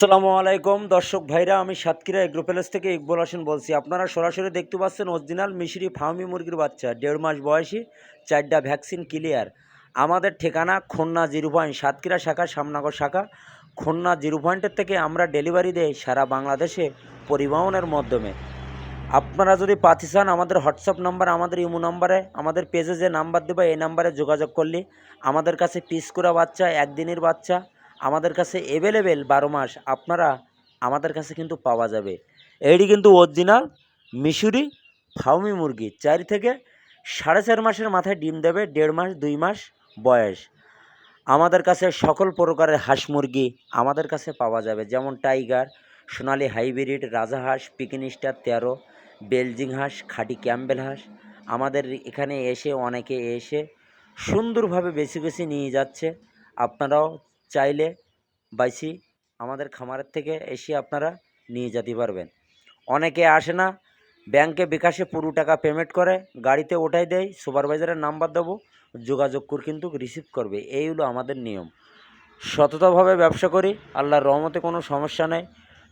আসসালামু আলাইকুম। দর্শক ভাইরা, আমি সাতক্ষীরা এগ্রো প্যালেস থেকে ইকবল হোসেন বলছি। আপনারা সরাসরি দেখতে পাচ্ছেন অরিজিনাল মিশরি ফার্মি মুরগির বাচ্চা। দেড় মাস বয়সী, চারটা ভ্যাকসিন ক্লিয়ার। আমাদের ঠিকানা খুলনা জিরো পয়েন্ট, সাতক্ষীরা শাখা সামনগর শাখা। খুলনা জিরো পয়েন্টের থেকে আমরা ডেলিভারি দেই সারা বাংলাদেশে পরিবহনের মাধ্যমে। আপনারা যদি পাতি চান, আমাদের হোয়াটসঅ্যাপ নাম্বার, আমাদের ইমো নাম্বারে, আমাদের পেজে যে নাম্বার দেবে, এই নাম্বারে যোগাযোগ করলে আমাদের কাছে পিস করা বাচ্চা, একদিনের বাচ্চা আমাদের কাছে অ্যাভেলেবেল বারো মাস, আপনারা আমাদের কাছে কিন্তু পাওয়া যাবে। এইটি কিন্তু অরিজিনাল মিশুরি ফাউমি মুরগি, চার থেকে সাড়ে চার মাসের মাথায় ডিম দেবে, দেড় মাস, দুই মাস বয়স। আমাদের কাছে সকল প্রকারের হাঁস মুরগি আমাদের কাছে পাওয়া যাবে, যেমন টাইগার সোনালি হাইব্রিড রাজাহাঁস পিকিন স্টার তেরো, বেলজিং হাঁস, খাঁটি ক্যাম্বেল হাঁস। আমাদের এখানে এসে অনেকে এসে সুন্দরভাবে বেছে বেছে নিয়ে যাচ্ছে। আপনারাও চাইলে বাইসি আমাদের খামারের থেকে এসে আপনারা নিয়ে যেতে পারবেন। অনেকে আসে না, ব্যাংকে বিকাশে পুরো টাকা পেমেন্ট করে, গাড়িতে ওঠাই দেয় সুপারভাইজারের নাম্বার দেবো, যোগাযোগ করে কিন্তু রিসিভ করবে। এই হলো আমাদের নিয়ম। সততাভাবে ব্যবসা করি, আল্লাহর রহমতে কোনো সমস্যা নেই।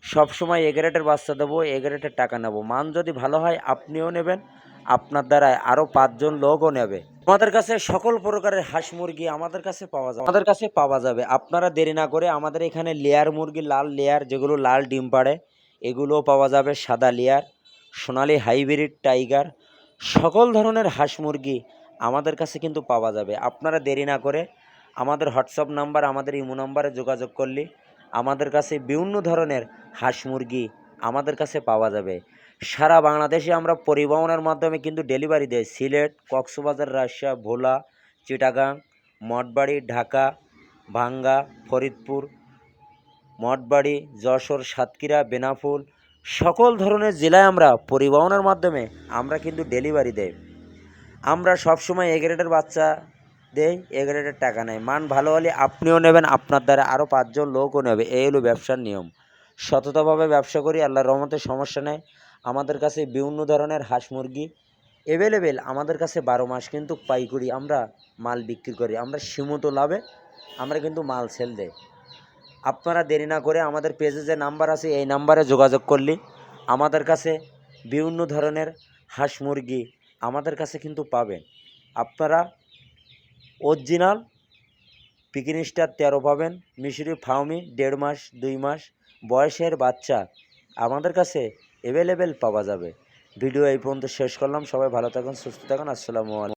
সবসময় এগারেটের বাচ্চা দেবো এগারেটের টাকা নেব। মান যদি ভালো হয়, আপনিও নেবেন, আপনার দ্বারায় আরও পাঁচজন লোকও নেবে। আমাদের কাছে সকল প্রকারের হাঁস মুরগি আমাদের কাছে পাওয়া যাবে। আমাদের কাছে পাওয়া যাবে। আপনারা দেরি না করে আমাদের এখানে লেয়ার মুরগি, লাল লেয়ার যেগুলো লাল ডিম পাড়ে, এগুলোও পাওয়া যাবে সাদা লেয়ার, সোনালি হাইব্রিড টাইগার, সকল ধরনের হাঁস মুরগি আমাদের কাছে কিন্তু পাওয়া যাবে। আপনারা দেরি না করে আমাদের হোয়াটসঅ্যাপ নাম্বার, আমাদের ইমো নাম্বারে যোগাযোগ করলে আমাদের কাছে বিভিন্ন ধরনের হাঁস মুরগি আমাদের কাছে পাওয়া যাবে। সারা বাংলাদেশে আমরা পরিবহনের মাধ্যমে কিন্তু ডেলিভারি দেয় সিলেট, কক্সবাজার, রাজশাহী, ভোলা, চিটাগাং, মঠবাড়ি, ঢাকা, ভাঙ্গা, ফরিদপুর, মঠবাড়ি, যশোর, সাতক্ষীরা বেনাফুল সকল ধরনের জেলায় আমরা পরিবহনের মাধ্যমে আমরা কিন্তু ডেলিভারি দেই। আমরা সবসময় এ গ্রেডের বাচ্চা দেই এ গ্রেডের টাকা নেয় মান ভালো হলে আপনিও নেবেন, আপনার দ্বারা আরও পাঁচজন লোকও নেবে। এই হলো ব্যবসার নিয়ম। সততাভাবে ব্যবসা করি, আল্লাহর রহমতের সমস্যা নেই। আমাদের কাছে বিভিন্ন ধরনের হাঁস মুরগি অ্যাভেলেবেল আমাদের কাছে বারো মাস কিন্তু পাইকারি আমরা মাল বিক্রি করি। আমরা সীমিত লাভে আমরা কিন্তু মাল সেল দেই। আপনারা দেরি না করে আমাদের পেজে যে নাম্বার আছে, এই নাম্বারে যোগাযোগ করলে আমাদের কাছে বিভিন্ন ধরনের হাঁস মুরগি আমাদের কাছে কিন্তু পাবেন। আপনারা অরিজিনাল পিকিন স্টার তেরো পাবেন, মিশরি ফাউমি দেড় মাস, দুই মাস বয়সের বাচ্চা আমাদের কাছে অ্যাভেলেবেল পাওয়া যাবে। ভিডিও এই পর্যন্ত শেষ করলাম। সবাই ভালো থাকুন, সুস্থ থাকুন। আসসালামু আলাইকুম।